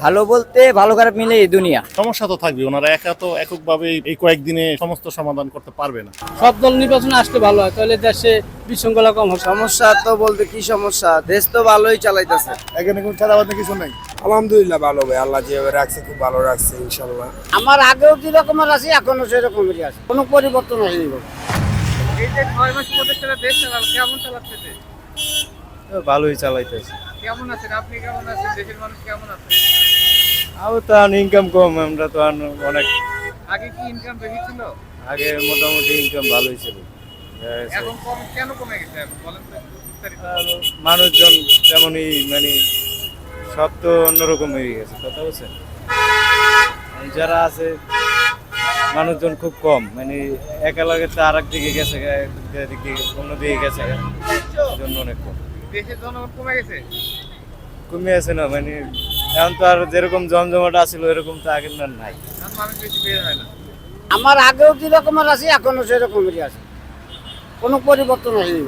ভালো বলতে ভালো খারাপ মিলে এই দুনিয়া। সমস্যা তো থাকবে ওনারা একা তো এককভাবে এই কয়েকদিনে সমস্ত সমাধান করতে পারবে না। সব দল নির্বাচনে আসলে ভালো হয় তাহলে দেশে বিশৃঙ্খলা কম হবে। সমস্যা তো বলতে কি সমস্যা? দেশ তো ভালোই চালাইতেছে। এখানে কোনো চাঁদাবাদ কিছু নাই? আলহামদুলিল্লাহ ভালো ভাই আল্লাহ যেভাবে রাখছে খুব ভালো রাখছে ইনশাল্লাহ আমার আগেও যে রকমের আছে এখনও সেরকমেরই আছে। কোনো পরিবর্তন হয়নি এই যে ছয় মাস উপদেষ্টারা দেশ চালাল কেমন চালাচ্ছে ভালোই চালাইতেছে। কেমন আছেন? আপনি কেমন আছেন? দেশের মানুষ কেমন আছে? তো ইনকাম কম আমরা তো অনেক আগে কি ইনকাম বেশি ছিল? আগে মোটামুটি ইনকাম ভালোই ছিল। এখন কম কেন কমে গেছে? বলেন তো একটু বিস্তারিত। আর মানুষজন তেমনই মানে সব তো অন্যরকম হয়ে গেছে কথা বলছেন? যারা আছে মানুষজন খুব কম মানে একা লাগে তো আর দিকে গেছে এদিক দিকে অন্য দিকে গেছে। জন্য অনেক কম। দেশের জনগণ কমে গেছে? কমে আছে না মানে এখন তো আর যেরকম জমজমাট আছিল এরকম তো আগের না নাই। আমার আগেও যে রকমের আছে এখনও সেরকমেরই আছে। কোনো পরিবর্তন হয়নি।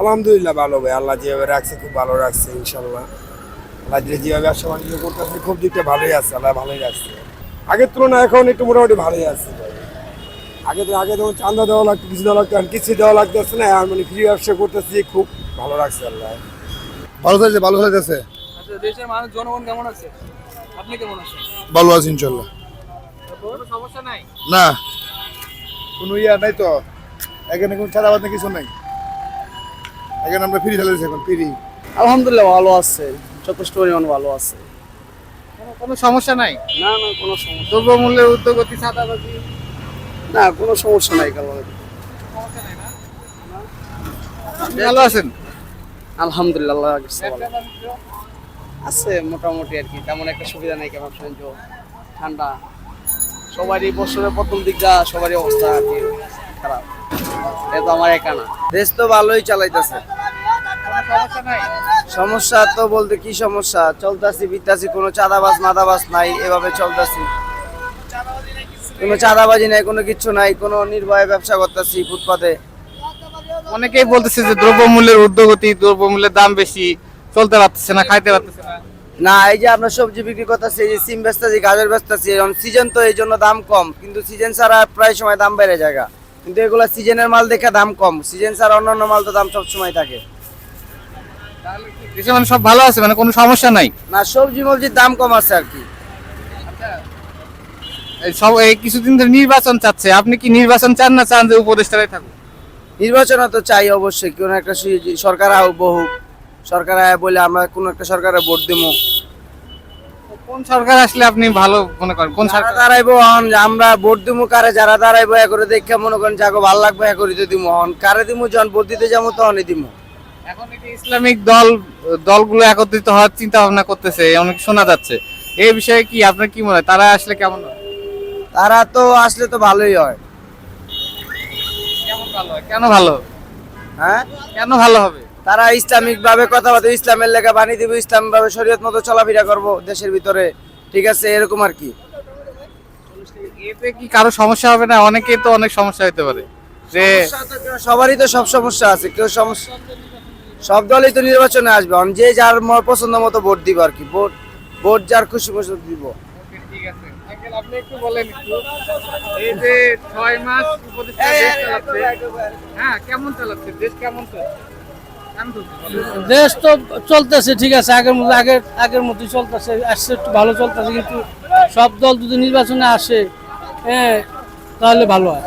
আলহামদুলিল্লাহ ভালো ভাই আল্লাহ যেভাবে রাখছে খুব ভালো রাখছে ইনশাল্লাহ। আল্লাহ যে যেভাবে ব্যবসা বাণিজ্য করতেছে খুব দিকটা ভালোই আছে আল্লাহ ভালোই রাখছে। আগের তুলনায় এখন একটু মোটামুটি ভালোই আছে। আগে তো আগে যখন চান্দা দেওয়া লাগতো কিছু দেওয়া লাগতো এখন কিছু দেওয়া লাগতেছে না আর মানে ফ্রি ব্যবসা করতেছি খুব ভালো রাখছে আল্লাহ। ভালো থাকছে ভালো থাকতেছে দেশের মানুষ জনগণ কেমন আছে? আপনি কেমন আছেন? ভালো আছে ইনশাল্লাহ। কোনো সমস্যা নাই? না কোনো ইয়া নাই তো। এখানে কোনো চাঁদাবাদ কিছু নাই। এখানে আমরা ফ্রি চালাইছি এখন ফ্রি। আলহামদুলিল্লাহ ভালো আছে যথেষ্ট পরিমাণ ভালো আছে। কোনো সমস্যা নাই? না না কোনো সমস্যা দ্রব্যমূল্যের উদ্যোগতি চাঁদাবাজি না কোনো সমস্যা নাই না? আপনি ভালো আছেন? আলহামদুলিল্লাহ আছে মোটামুটি আর কি। তেমন একটা সুবিধা নেই কেমন সহ্য ঠান্ডা। সবারই বছরের প্রথম দিকটা সবারই অবস্থা আর কি খারাপ। এটা আমার একা না। দেশ তো ভালোই চালাইতেছে। সমস্যা তো বলতে কি সমস্যা? চলতাছি, বিতাছি, কোনো চাঁদাবাজ, মাদাবাজ নাই, এভাবে চলতাছি। কোনো চাঁদাবাজি নাই, কোনো কিচ্ছু নাই, কোনো নির্ভয়ে ব্যবসা করতেছি ফুটপাতে। অনেকেই বলতেছে যে দ্রব্যমূল্যের উদ্যোগতি দ্রব্যমূল্যের দাম বেশি। চলতে পারতেছে না খাইতে পারতেছে না। না এই যে আমরা সবজি বিক্রি করতেছি এই যে সিম বেচতেছি গাজর বেচতেছি এখন সিজন তো এই জন্য দাম কম কিন্তু সিজন ছাড়া প্রায় সময় দাম বেড়ে যায় কিন্তু এগুলো সিজনের মাল দেখে দাম কম সিজন ছাড়া অন্যান্য মাল তো দাম সব সময় থাকে মানে সব ভালো আছে? মানে কোনো সমস্যা নাই? না সবজি মবজির দাম কম আছে আর কি। এই সব এই কিছুদিন ধরে নির্বাচন চাচ্ছে। আপনি কি নির্বাচন চান না চান যে উপদেষ্টারাই থাকুক? নির্বাচনে তো চাই অবশ্যই কোনো একটা সরকার বহু সরকার আয় বলে আমরা কোনো একটা সরকারে ভোট দেবো কোন সরকার আসলে আপনি ভালো মনে করেন? কোন সরকার? দাঁড়াইবো হন আমরা ভোট দিমু কারে? যারা দাঁড়াইবো এ করে দেখে মনে করেন যাকে ভালো লাগবে এ করে দিমু হন কারে দিমু যখন ভোট দিতে যাব তখনই দিমু। এখন এই ইসলামিক দল দলগুলো একত্রিত হওয়ার চিন্তা ভাবনা করতেছে অনেক শোনা যাচ্ছে। এই বিষয়ে কি আপনার কি মনে হয়? তারা আসলে কেমন হয়? তারা তো আসলে তো ভালোই হয়। কেমন ভালো হয়? কেন ভালো? হ্যাঁ? কেন ভালো হবে? তারা ইসলামিক ভাবে কথা বলতে ইসলামের লেখা বানিয়ে দিব ইসলাম ভাবে শরীয়ত মতো চলাফেরা করব দেশের ভিতরে। ঠিক আছে এরকম আর কি। এতে কি কারও সমস্যা হবে না? অনেকে তো অনেক সমস্যা হতে পারে। যে সবারই তো সব সমস্যা আছে। কেউ সমস্যা সব দলই তো নির্বাচনে আসবে। আমি যে যার পছন্দ মতো ভোট দিব আর কি। ভোট ভোট যার খুশি মতো দিব। ঠিক আছে। আপনি একটু বলেন একটু। এই যে ছয় মাস উপদেষ্টা দেশ চালাচ্ছে। হ্যাঁ কেমন চালাচ্ছে? দেশ কেমন চলছে। দেশ তো চলতেছে ঠিক আছে আগের মতো আগের আগের মতোই চলতেছে আসছে একটু ভালো চলতেছে কিন্তু সব দল যদি নির্বাচনে আসে হ্যাঁ তাহলে ভালো হয়।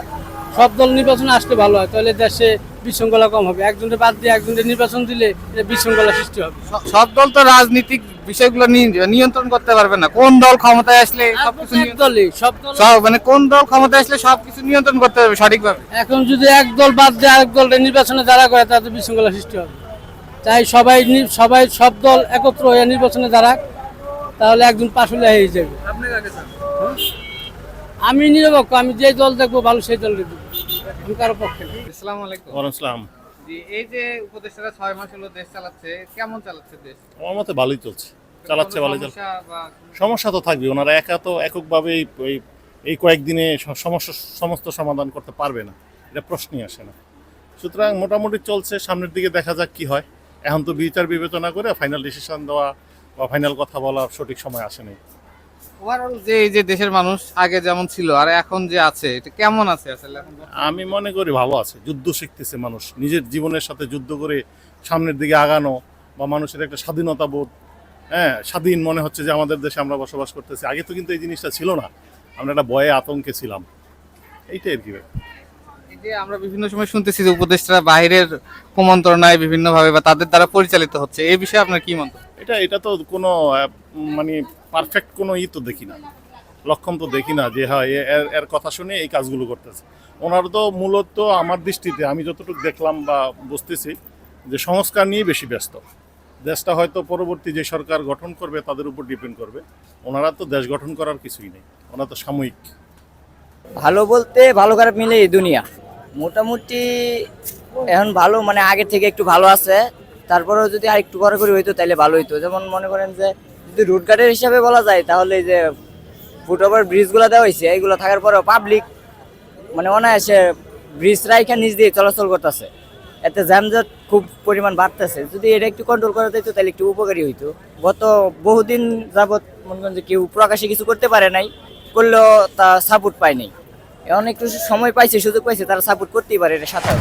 সব দল নির্বাচনে আসলে ভালো হয় তাহলে দেশে বিশৃঙ্খলা কম হবে। একজনের বাদ দিয়ে একজনের নির্বাচন দিলে এটা বিশৃঙ্খলা সৃষ্টি হবে। সব দল তো রাজনীতিক বিষয়গুলো নিয়ন্ত্রণ করতে পারবে না। কোন দল ক্ষমতায় আসলে সবকিছু এক দলই সব দল সব মানে কোন দল ক্ষমতায় আসলে সবকিছু নিয়ন্ত্রণ করতে পারবে সঠিকভাবে? এখন যদি এক দল বাদ দিয়ে আরেক দলটা নির্বাচনে যারা করে তাতে বিশৃঙ্খলা সৃষ্টি হবে। তাই সবাই নি- সবাই সব দল একত্র হয়ে নির্বাচনে দাঁড়াক তাহলে একজন পাশুলে হয়ে যাবে। আমি নিরপেক্ষ আমি যে দল দেখব ভালো সেই দল দেখব। আমি কারও পক্ষে। আসসালামু আলাইকুম। আসসালাম। এই যে উপদেষ্টারা ছয় মাস হলো দেশ চালাচ্ছে কেমন চালাচ্ছে দেশ? আমার মতে ভালোই চলছে। চালাচ্ছে ভালোই চলছে সমস্যা তো থাকবে ওনারা একা তো এককভাবে এই- এই কয়েকদিনে সমস্যা সমস্ত সমাধান করতে পারবে না। এটা প্রশ্নই আসে না। সুতরাং মোটামুটি চলছে সামনের দিকে দেখা যাক কি হয়। এখন তো বিচার বিবেচনা করে ফাইনাল ডিসিশন দেওয়া বা ফাইনাল কথা বলার সঠিক সময় আসেনি। ওভারঅল যে এই যে দেশের মানুষ আগে যেমন ছিল আর এখন যে আছে এটা কেমন আছে আসলে? এখন আমি মনে করি ভালো আছে যুদ্ধ শিখতেছে মানুষ। নিজের জীবনের সাথে যুদ্ধ করে সামনের দিকে আগানো বা মানুষের একটা স্বাধীনতা বোধ হ্যাঁ স্বাধীন মনে হচ্ছে যে আমাদের দেশে আমরা বসবাস করতেছি। আগে তো কিন্তু এই জিনিসটা ছিল না। আমরা একটা ভয়ে আতঙ্কে ছিলাম। এইটাই আর কি যে আমরা বিভিন্ন সময় শুনতেছি যে উপদেষ্টারা বাইরের কুমন্ত্রণায় বিভিন্নভাবে বা তাদের দ্বারা পরিচালিত হচ্ছে। এই বিষয়ে আপনার কি মন্তব্য? এটা এটা তো কোনো মানে পারফেক্ট কোনো ই তো দেখি না। লক্ষণ তো দেখি না যে হ্যাঁ এ- এর এর কথা শুনে এই কাজগুলো করতেছে। ওনার তো মূলত আমার দৃষ্টিতে আমি যতটুকু দেখলাম বা বুঝতেছি যে সংস্কার নিয়ে বেশি ব্যস্ত। দেশটা হয়তো পরবর্তী যে সরকার গঠন করবে তাদের উপর ডিপেন্ড করবে। ওনারা তো দেশ গঠন করার কিছুই নেই। ওনারা তো সাময়িক। ভালো বলতে ভালো খারাপ মিলে এই দুনিয়া। মোটামুটি এখন ভালো মানে আগের থেকে একটু ভালো আছে। তারপরেও যদি আর একটু করে করে হইতো তাহলে ভালো হইতো। যেমন মনে করেন যে, যদি রুট গার্ডের হিসাবে বলা যায়, তাহলে এই যে ফুট ওভার ব্রিজগুলো দেওয়া হয়েছে এইগুলো থাকার পরেও পাবলিক মানে অনায়াসে ব্রিজ রাইখা নিজ দিয়ে চলাচল করতেছে। এতে যানজট খুব পরিমাণ বাড়তেছে। যদি এটা একটু কন্ট্রোল করা যেত তাহলে একটু উপকারী হইতো। গত বহুদিন যাবৎ মনে করেন যে কেউ প্রকাশে কিছু করতে পারে নাই, করলেও তা সাপোর্ট পায় নাই। এখন একটু সময় পাইছে, সুযোগ পাইছে, তারা সাপোর্ট করতেই পারে এটা সাথে।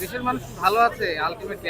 দেশের মানুষ ভালো আছে আলটিমেটলি